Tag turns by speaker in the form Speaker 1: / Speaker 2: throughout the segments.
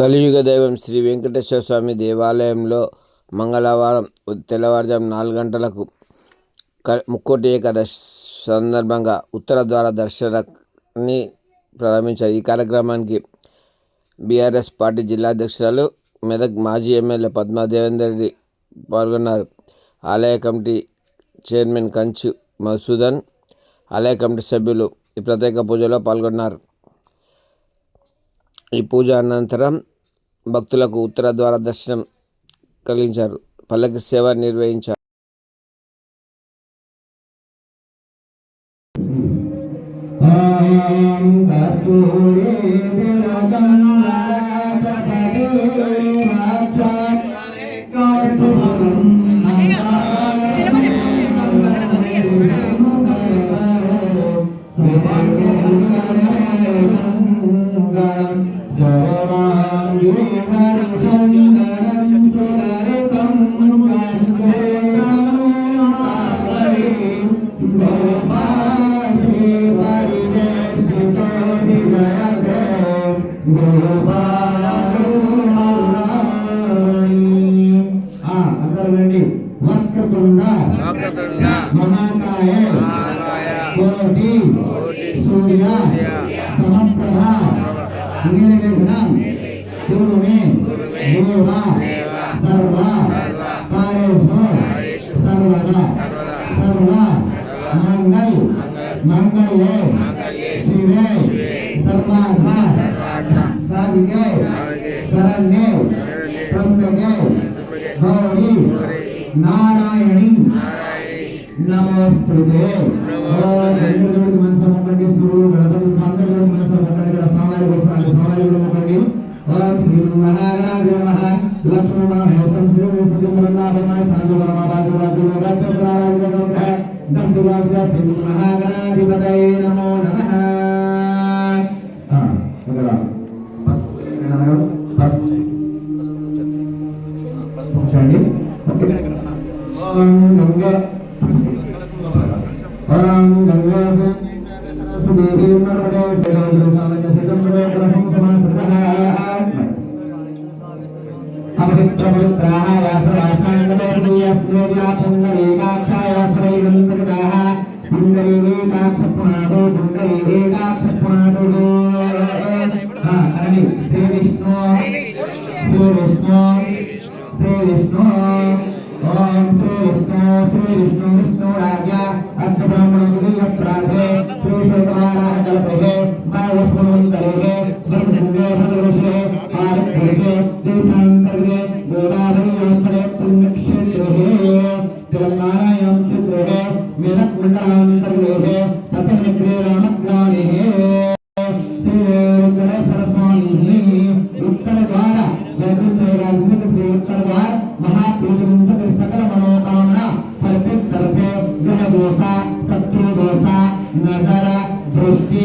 Speaker 1: కలియుగ దైవం శ్రీ వెంకటేశ్వర స్వామి దేవాలయంలో మంగళవారం తెల్లవారుజాము నాలుగు గంటలకు క ముక్కోటి ఏకాదశి సందర్భంగా ఉత్తర ద్వార దర్శనాన్ని ప్రారంభించారు. ఈ కార్యక్రమానికి బీఆర్ఎస్ పార్టీ జిల్లా అధ్యక్షురాలు మెదక్ మాజీ ఎమ్మెల్యే పద్మా దేవేందర్ రెడ్డి పాల్గొన్నారు. ఆలయ కమిటీ చైర్మన్ కంచు మధుసూదన్ ఆలయ కమిటీ సభ్యులు ఈ ప్రత్యేక పూజలో పాల్గొన్నారు. ఈ పూజ అనంతరం భక్తులకు ఉత్తర ద్వార దర్శనం కలిగించారు. పల్లకి సేవ నిర్వహించారు.
Speaker 2: मेरे में पूर्व में देवा सर्वा पारेश्वर सर्वदा सर्वा मंगल मंगल शिवे सर्वाधा सर्वे शरण्य त्र्यंबके गौरी नारायणी नमोस्तुते ఓం శ్రీ మహాగణాధి నమః లక్ష్మీ మహేశ్వరం శ్రీ విష్ణుమరణాభమాయ తాండవరమాబాదురాజు యాసరాష్టాంగదేవీయస్మేర్యా పుండరీకాక్షాయ శ్రైగంతృతాः పుండరీకాక్షపునాదో పుండరీకాక్షపునాదో అనండి శ్రీ విష్ణు శ్రీ విష్ణు శ్రీ విష్ణు ఓం శ్రీ విష్ణు శ్రీ విష్ణు విష్ణు రాజ్య అర్ధ బ్రాహ్మణ ప్రార్థే శ్రీ శ్వేతవారాహ కల్పే బాలస్మృందరే భద్రంగే భద్రవశే ఆరగ్రహే దేశాంతర్గే గోదావరి যারা দ্রষ্টি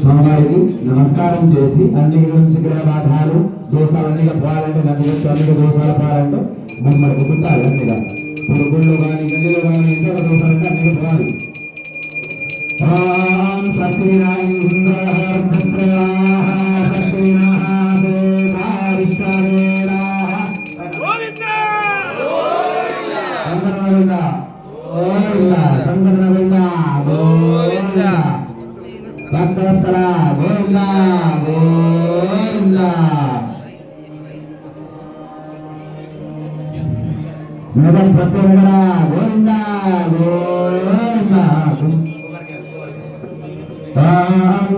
Speaker 2: స్వామివారికి నమస్కారం చేసి అన్ని నుంచి గ్రహ బాధాలు దోషాలన్నీ పోవాలంటే నన్ను వచ్చి అన్ని దోషాలు పోవాలంటే మమ్మల్ని కుట్టాలి అన్నిగా పురుగుళ్ళు కానీ గల్లీలో కానీ ఇతర అన్ని పోవాలి ఓం సంకటనవింద గోవింద! గోవింద. గోవింద. గోవింద నగర ప్రత్యేకర గోవింద గోవింద ఓం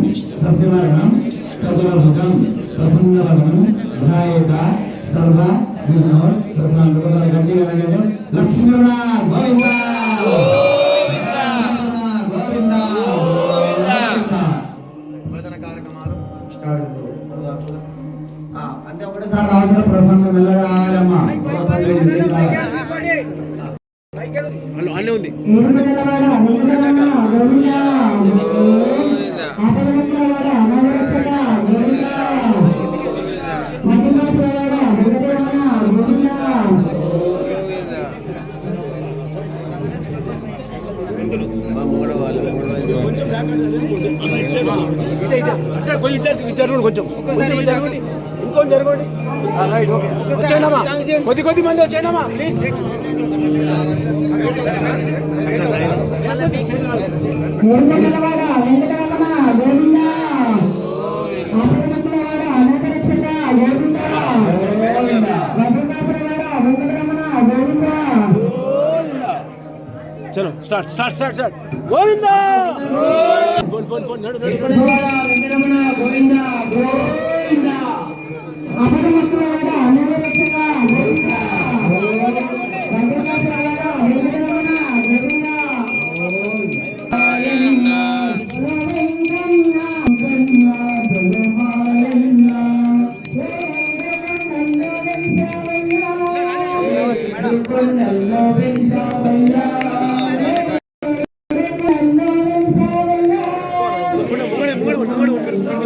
Speaker 2: విష్ణు సస్యవర్ణం చతురభుజం ప్రసన్నవదనం ధ్యాయేత సర్వ విఘ్నో ప్రశాంత గట్టిగా లక్ష్మణ గోవింద. గోవింద.
Speaker 3: భోజన కార్యక్రమాలు
Speaker 2: అంటే ఒకటేసారి రావడం ప్రసన్న మెల్లగా రావాలమ్మా.
Speaker 3: అన్నీ ఉంది. కొంచెం జరగండి కొంచెం కొంచెం ఇంకొంచెం జరగండి రైట్ ఓకే వచ్చేయండమ్మా కొద్ది కొద్ది మంది వచ్చేయండమ్మా ప్లీజ్
Speaker 4: వెంకటలవాడ వెంకటరమణ గోవింద
Speaker 3: చలో start start start start. Govinda! Phone పోన్ పోన్ నడు నడు నడు.
Speaker 2: వెంకటరమణ గోవింద గోవింద.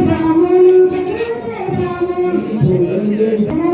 Speaker 4: భగవంతుడు పూజలు